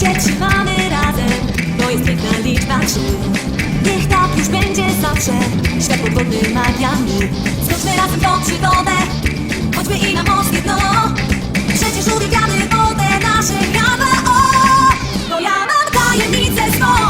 się trzymamy razem, bo jest piękna liczba trzy. Niech tak już będzie zawsze, świat podwodny magia mi. Skoczmy razem tą przygodę, chodźmy i na morskie dno. Przecież uwielbiamy wodę naszych jabłek, o! Bo ja mam tajemnicę swą.